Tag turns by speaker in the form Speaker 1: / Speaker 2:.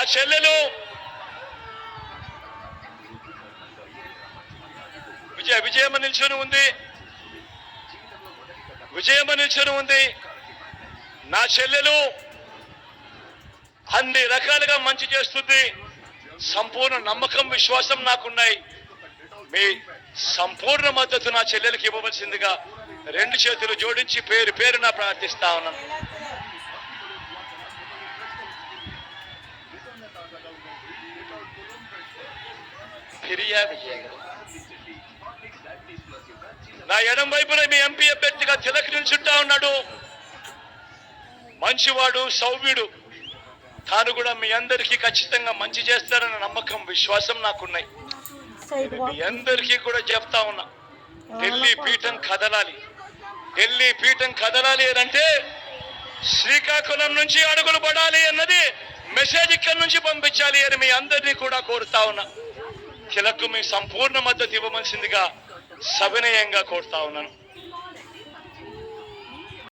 Speaker 1: నా చెల్లెలు. విజయ విజయమ్మ నిల్చొని ఉంది. విజయమ్మ నిల్చొని ఉంది. నా చెల్లెలు అన్ని రకాలుగా మంచి చేస్తుంది. సంపూర్ణ నమ్మకం విశ్వాసం నాకున్నాయి. మీ సంపూర్ణ మద్దతు నా చెల్లెలకి ఇవ్వవలసిందిగా రెండు చేతులు జోడించి పేరు పేరున ప్రార్థిస్తా ఉన్నాను గారు. నా ఎడం వైపున మీ ఎంపీ అభ్యర్థిగా తిలక్ నిల్చుంటా ఉన్నాడు. మంచివాడు సౌమ్యుడు. తాను కూడా మీ అందరికీ ఖచ్చితంగా మంచి చేస్తారన్న నమ్మకం విశ్వాసం నాకున్నాయి. మీ అందరికీ కూడా చెప్తా ఉన్నా. ఢిల్లీ పీఠం కదలాలి. ఢిల్లీ పీఠం కదలాలి అంటే శ్రీకాకుళం నుంచి అడుగులు పడాలి అన్నది మెసేజ్ ఇక్కడి నుంచి పంపించాలి అని మీ అందరినీ కూడా కోరుతా ఉన్నా. కిలకు మీ సంపూర్ణ మద్దతు ఇవ్వవలసిందిగా సవినయంగా కోరుతా ఉన్నాను.